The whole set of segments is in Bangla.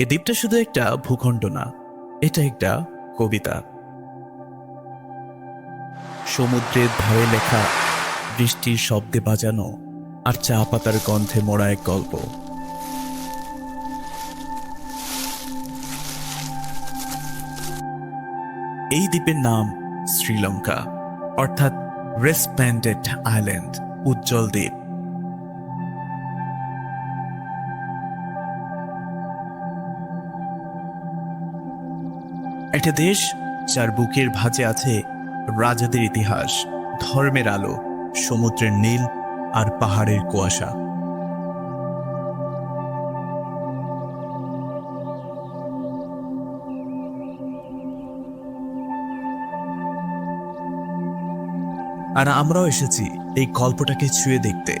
এই দ্বীপটা শুধু একটা ভূখণ্ড না, এটা একটা কবিতা। সমুদ্রের ধারে লেখা বৃষ্টির শব্দে বাজানো আর চা পাতার গন্ধে মোড়া এক গল্প। এই দ্বীপের নাম শ্রীলঙ্কা, অর্থাৎ রেসপ্ল্যান্ডেড আইল্যান্ড উজ্জ্বল দ্বীপ। একটা দেশ যার বুকের ভাঁজে আছে রাজাদের ইতিহাস, ধর্মের আলো, সমুদ্রের নীল আর পাহাড়ের কুয়াশা। আর আমরাও এসেছি এই গল্পটাকে ছুঁয়ে দেখতে,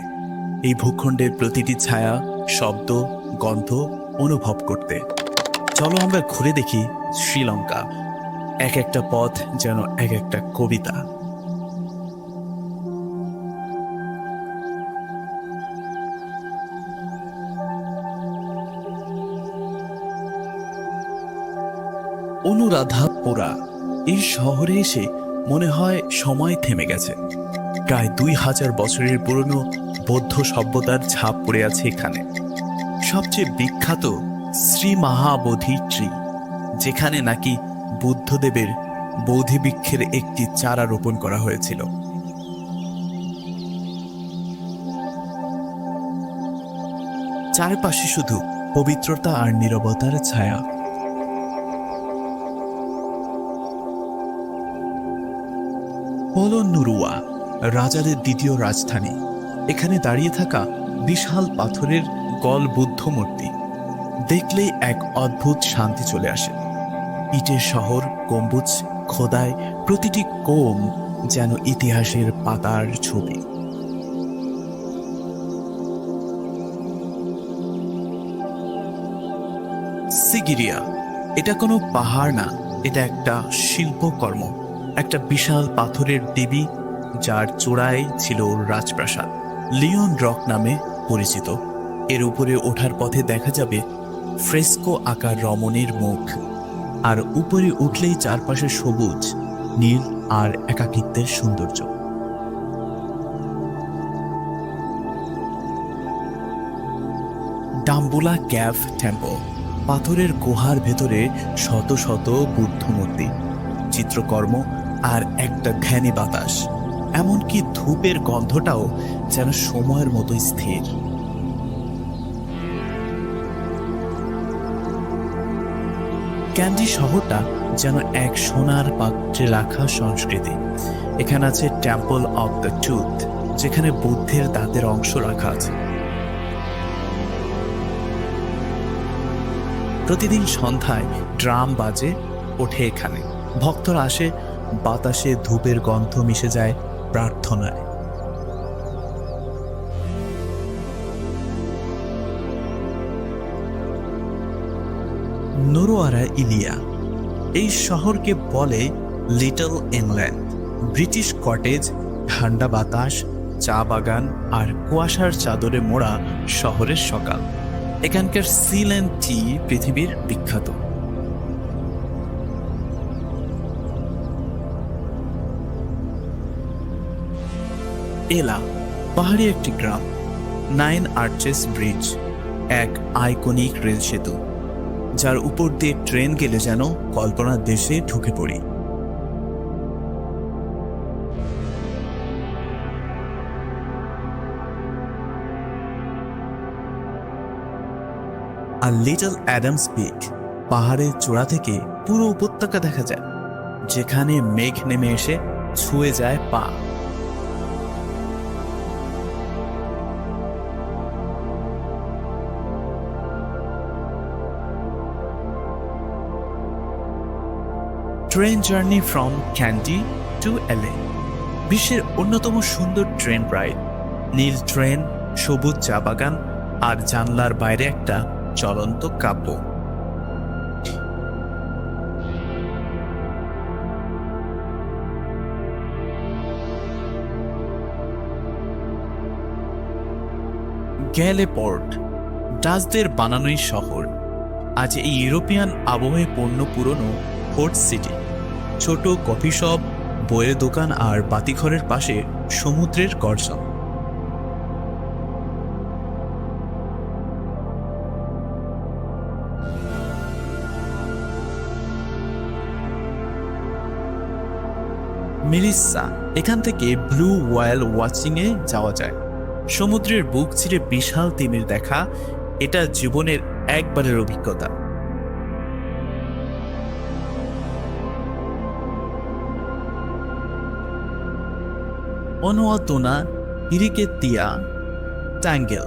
এই ভূখণ্ডের প্রতিটি ছায়া, শব্দ, গন্ধ অনুভব করতে। চলো আমরা ঘুরে দেখি শ্রীলঙ্কা। এক একটা পথ যেন এক একটা কবিতা। অনুরাধা পোড়া, এই শহরে এসে মনে হয় সময় থেমে গেছে। প্রায় দুই হাজার বছরের পুরনো বৌদ্ধ সভ্যতার ছাপ পড়ে আছে এখানে। সবচেয়ে বিখ্যাত শ্রী মহাবোধি ট্রি যেখানে নাকি বুদ্ধদেবের বোধি বৃক্ষের একটি চারা রোপণ করা হয়েছিল। চারপাশে শুধু পবিত্রতা আর নীরবতার ছায়া। নুরুয়া রাজাদের দ্বিতীয় রাজধানী। এখানে দাঁড়িয়ে থাকা বিশাল পাথরের গল বুদ্ধ মূর্তি দেখলেই এক অদ্ভুত শান্তি চলে আসে। ইটের শহর, গম্বুজ খোদায় প্রতিটি কোম যেন ইতিহাসের পাতার ছবি। সিগিরিয়া, এটা কোনো পাহাড় না, এটা একটা শিল্পকর্ম, একটা বিশাল পাথরের দেবী যার চূড়ায় ছিল রাজপ্রাসাদ। লিওন রক নামে পরিচিত। এর উপরে ওঠার পথে দেখা যাবে ফ্রেস্কো আকার রমণীর মুখ, আর উপরে উঠলেই চারপাশে সবুজ, নীল আর একাকিত্বের সৌন্দর্য। ডাম্বুলা ক্যাভ টেম্পল, পাথরের গুহার ভেতরে শত শত বুদ্ধ মূর্তি চিত্রকর্ম আর একটা ধ্যানী বাতাস, এমনকি ধূপের গন্ধটাও যেন সময়ের মতো স্থির। ক্যান্ডি শহরটা যেন এক সোনার পাত্রে রাখা সংস্কৃতি। এখানে আছে টেম্পল অফ দ্য টুথ যেখানে বুদ্ধের দাঁতের অংশ রাখা আছে। প্রতিদিন সন্ধ্যায় ড্রাম বাজে, ওঠে এখানে। ভক্তরা আসে, বাতাসে ধূপের গন্ধ মিশে যায় প্রার্থনায়। নোরোয়ারা ইলিয়া। এই শহরকে বলে লিটল ইংল্যান্ড ব্রিটিশ কটেজ, ঠান্ডা বাতাস, চা বাগান আর কুয়াশার চাদরে মোড়া শহরের সকাল। এখানকার সিল অ্যান্ড টি পৃথিবীর বিখ্যাত। এলা, পাহাড়ি একটি গ্রাম, নাইন আর্চেস ব্রিজ, এক আইকনিক রেল সেতু। যার উপর দিয়ে ট্রেন গেলে যেন কল্পনার দেশে ঢুকে পড়ি। আর লিটল অ্যাডামস পিক পাহাড়ের চূড়া থেকে পুরো উপত্যকা দেখা যায়, যেখানে মেঘ নেমে এসে ছুঁয়ে যায় পা। Train journey from Kandy to Ella বিশ্বের অন্যতম সুন্দর ট্রেন রাইড। নীল ট্রেন, সবুজ চা বাগান আর জানলার বাইরে একটা চলন্ত কাব্য। গ্যালে পোর্ট, ডাচদের বানানোই শহর। আজ এই ইউরোপিয়ান আবহে পণ্য পুরনো ফোর্ট সিটি। ছোট কফি শপ, বইয়ের দোকান আর বাতিঘরের পাশে সমুদ্রের গর্জন। মিরিসা এখান থেকে ব্লু ওয়াইল ওয়াচিংয়ে যাওয়া যায়। সমুদ্রের বুক ছিঁড়ে বিশাল তিমির দেখা, এটা জীবনের একবারের অভিজ্ঞতা। অনুয়াতোনা হিরিকেতিয়া ট্যাঙ্গেল।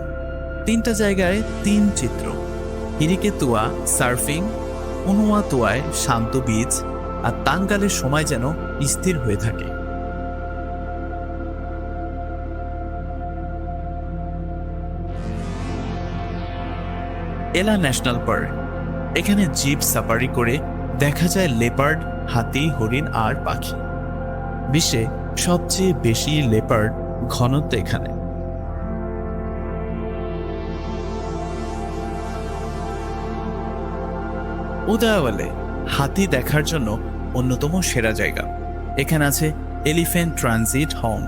তিনটা জায়গায় তিন চিত্র। হিরিকেতুয়া, সার্ফিং অনুয়াতোয়ায় শান্ত বীজ, আর তাঙ্গালের সময় যেন স্থির হয়ে থাকে। Ella national park. এখানে জিপ সাফারি করে দেখা যায় লেপার্ড, হাতি, হরিণ আর পাখি। বিশ্বে সবচেয়ে বেশি লেপার্ড ঘনত্ব এখানে। উদয়াওয়ালে হাতি দেখার জন্য অন্যতম সেরা জায়গা। এখানে আছে এলিফ্যান্ট ট্রানজিট হোম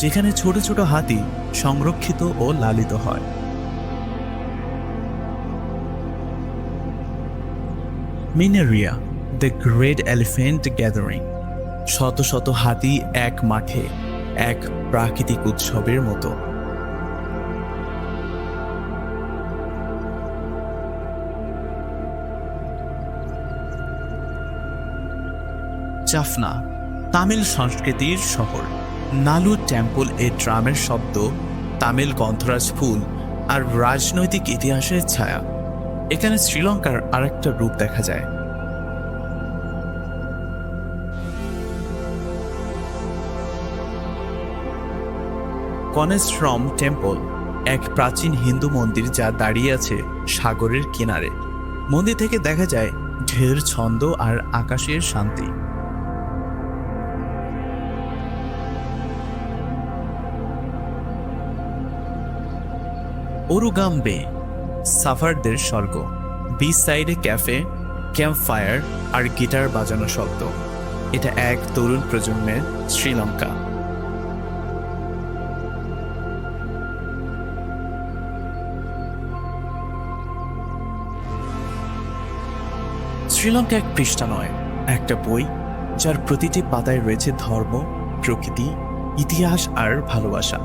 যেখানে ছোট ছোট হাতি সংরক্ষিত ও লালিত হয়। Minneriya the great elephant gathering শত শত হাতি এক মাঠে, এক প্রাকৃতিক উৎসবের মতো। জাফনা তামিল সংস্কৃতির শহর। নালু টেম্পল এ ড্রামের শব্দ, তামিল গন্ধরাজ ফুল আর রাজনৈতিক ইতিহাসের ছায়া। এখানে শ্রীলঙ্কার আরেকটা রূপ দেখা যায়। কনেশ্রম টেম্পল, এক প্রাচীন হিন্দু মন্দির যা দাঁড়িয়ে আছে সাগরের কিনারে। মন্দির থেকে দেখা যায় ঢের ছন্দ আর আকাশের শান্তি। ওরুগাম বে সাফারদের স্বর্গ বিচ সাইডে ক্যাফে ক্যাম্প ফায়ার আর গিটার বাজানো শব্দ। এটা এক তরুণ প্রজন্মের শ্রীলঙ্কা। শ্রীলঙ্কা এক পৃষ্ঠা নয়, একটা বই যার প্রতিটি পাতায় রয়েছে ধর্ম, প্রকৃতি, ইতিহাস আর ভালোবাসা।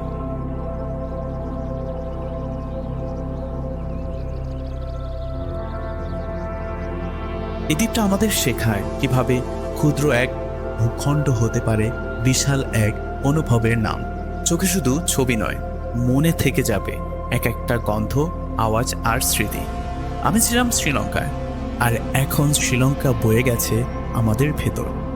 এই দ্বীপটা আমাদের শেখায় কীভাবে ক্ষুদ্র এক ভূখণ্ড হতে পারে, বিশাল এক অনুভবের নাম। চোখে শুধু ছবি নয়, মনে থেকে যাবে এক একটা গন্ধ, আওয়াজ আর স্মৃতি। আমি ছিলাম শ্রীলঙ্কায়। আর এখন শ্রীলঙ্কা বয়ে গেছে আমাদের ভেতর।